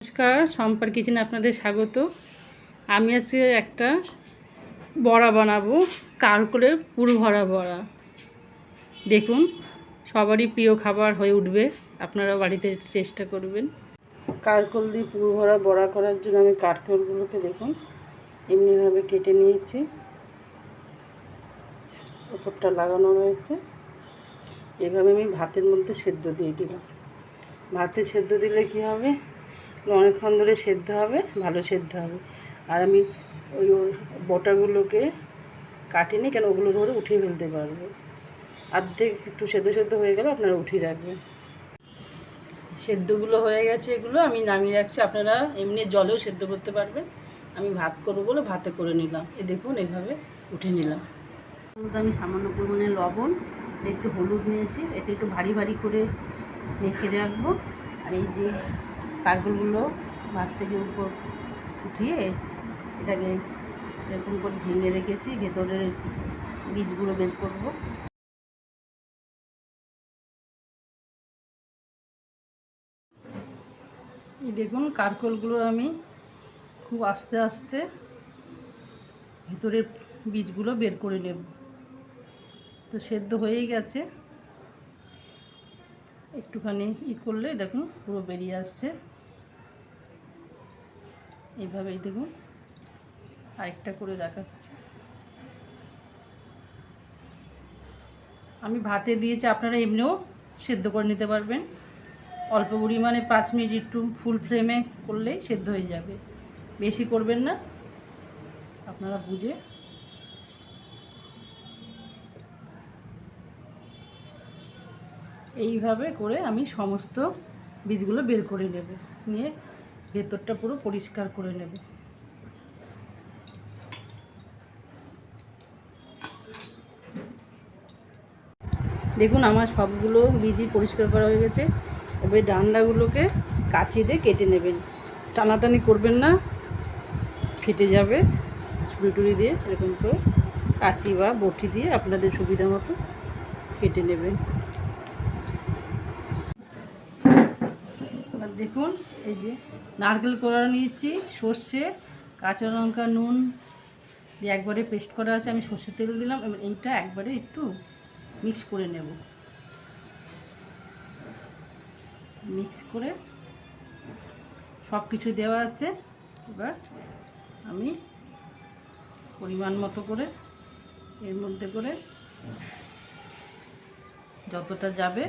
নমস্কার, সম্পার কিচেনে আপনাদের স্বাগত। আমি আজকে একটা বড়া বানাবো কারকলের পুরো ভরা বড়া। দেখুন, সবারই প্রিয় খাবার হয়ে উঠবে, আপনারা বাড়িতে চেষ্টা করবেন। কারকল দিয়ে পুরো ভরা বড়া করার জন্য আমি কারকলগুলোকে দেখুন, এমনিভাবে কেটে নিয়েছি। ওপরটা লাগানো রয়েছে। এভাবে আমি ভাতের মধ্যে সেদ্ধ দিয়ে দিলাম। ভাতে সেদ্ধ দিলে কি হবে? অনেকক্ষণ ধরে সেদ্ধ হবে, ভালো সেদ্ধ হবে। আর আমি ওই ওর বটাগুলোকে কাটিনি, কেন ওগুলো ধরে উঠিয়ে ফেলতে পারব। অর্ধেক একটু সেদ্ধ সেদ্ধ হয়ে গেলে আপনারা উঠিয়ে রাখবেন। সেদ্ধগুলো হয়ে গেছে এগুলো, আমি নামিয়ে রাখছি। আপনারা এমনি জলেও সেদ্ধ করতে পারবেন। আমি ভাত করব বলে ভাতে করে নিলাম। এ দেখুন, এভাবে উঠে নিলাম। আমি সামান্য পরিমাণে লবণ, একটু হলুদ নিয়েছি, এটা একটু ভারী ভারী করে মেখে রাখব। আর এই যে কারগুলগুলো ভাত থেকে উপর উঠিয়ে এটাকে এরকম করে ভেঙে রেখেছি, ভেতরের বীজগুলো বের করব। এই দেখুন কারকলগুলো আমি খুব আস্তে আস্তে ভেতরের বীজগুলো বের করে নেব। তো সেদ্ধ হয়েই গেছে। একটুখানি ই করলে দেখুন পুরো বেরিয়ে আসছে। এইভাবেই দেখুন আরেকটা করে দেখাচ্ছি। আমি ভাতে দিয়েছি, আপনারা এমনিও সেদ্ধ করে নিতে পারবেন। অল্প পরিমাণে পাঁচ মিনিট একটু ফুল ফ্লেমে করলেই সেদ্ধ হয়ে যাবে। বেশি করবেন না। আপনারা বুঝে এইভাবে করে আমি সমস্ত বীজগুলো বের করে নেব। নিয়ে ভেতরটা পুরো পরিষ্কার করে নেব। দেখুন, আমার সবগুলো বীজই পরিষ্কার করা হয়ে গেছে। এবার ডান্ডাগুলোকে কাচি দিয়ে কেটে নেবেন। টানাটানি করবেন না, ফেটে যাবে। ছুরি টুরি দিয়ে এরকম করে কাচি বা বটি দিয়ে আপনাদের সুবিধা মতো কেটে নেবেন। দেখুন, এই যে নারকেল কোড়া নিয়েছি, সর্ষে, কাঁচা লঙ্কা, নুন দিয়ে একবারে পেস্ট করা আছে। আমি সর্ষের তেল দিলাম, এবার এইটা একবারে একটু মিক্স করে নেব। মিক্স করে সব কিছু দেওয়া আছে। এবার আমি পরিমাণ মতো করে এর মধ্যে করে যতটা যাবে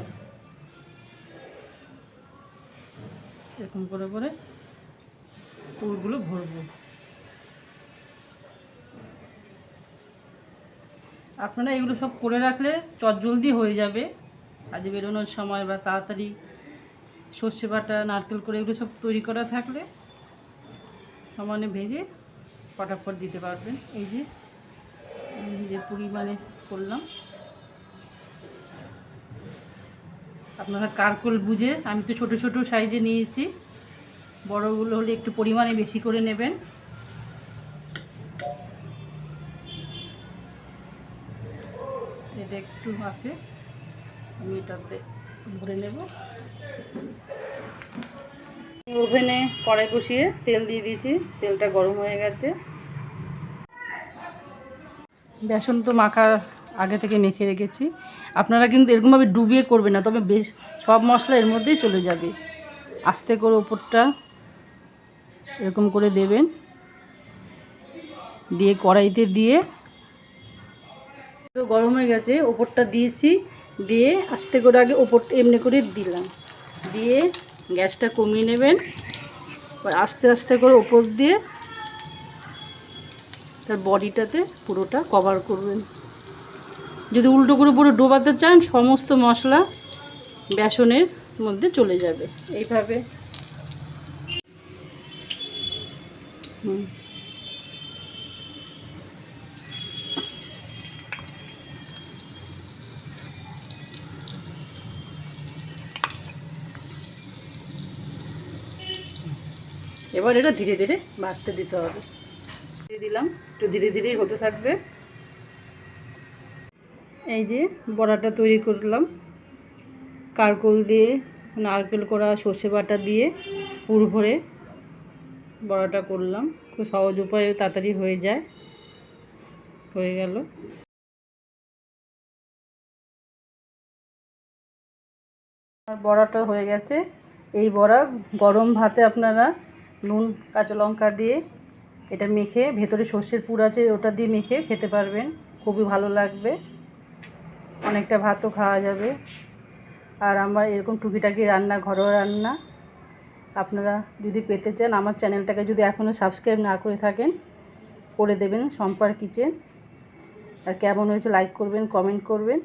এরকম করে করে পুরগুলো ভরবো। আপনারা এগুলো সব করে রাখলে চটজলদি হয়ে যাবে। আজ বেরোনোর সময় বা তাড়াতাড়ি সর্ষে বাটা, নারকেল করে এগুলো সব তৈরি করা থাকলে সমানে ভেজে ফটাফট দিতে পারবেন। এই যে যে পরিমাণে করলাম। আপনারা কারকল বুঝে আমি তো ছোট ছোট সাইজে নিয়েছি। বড়গুলো হলে একটু পরিমাণে বেশি করে নেবেন। এটা একটু আছে। আমি এটাতে ভরে নেব। ওভেনে কড়াই বসিয়ে তেল দিয়ে দিয়েছি। তেলটা গরম হয়ে গেছে। বেসন তো মাখার আগে থেকে মেখে রেখেছি। আপনারা কিন্তু এরকমভাবে ডুবিয়ে করবেন না, তবে বেশ সব মশলা এর মধ্যেই চলে যাবে। আস্তে করে ওপরটা এরকম করে দেবেন। দিয়ে কড়াইতে দিয়ে তো গরম হয়ে গেছে, ওপরটা দিয়েছি। দিয়ে আস্তে করে আগে ওপর এমনি করে দিলাম। দিয়ে গ্যাসটা কমিয়ে নেবেন। আস্তে আস্তে করে ওপর দিয়ে তার বডিটাতে পুরোটা কভার করবেন। যদি উল্টো করে পুরো ডোবাতে চান, সমস্ত মশলা বেসনের মধ্যে চলে যাবে। এইভাবে। হুম। এবার এটা ধীরে ধীরে ভাজতে দিতে হবে। দিয়ে দিলাম, একটু ধীরে ধীরেই হতে থাকবে। এই যে বড়াটা তৈরি করলাম। কারকল দিয়ে, নারকেল করা, সর্ষে বাটা দিয়ে পুর ভরে বড়াটা করলাম। খুব সহজ উপায়ে তাড়াতাড়ি হয়ে যায়। হয়ে গেল। আর বড়াটা হয়ে গেছে। এই বড়া গরম ভাতে আপনারা নুন, কাঁচা লঙ্কা দিয়ে এটা মেখে, ভেতরে সর্ষের পুর আছে ওটা দিয়ে মেখে খেতে পারবেন। খুবই ভালো লাগবে। অনেকটা ভাতও খাওয়া যাবে। আর আমার এরকম টুকিটাকি রান্না, ঘরোয়া রান্না, আপনারা যদি পেতে চান, আমার চ্যানেলটাকে যদি এখনও সাবস্ক্রাইব না করে থাকেন, করে দেবেন সম্পার কিচেন। আর কেমন হয়েছে লাইক করবেন কমেন্ট করবেন।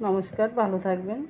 নমস্কার, ভালো থাকবেন।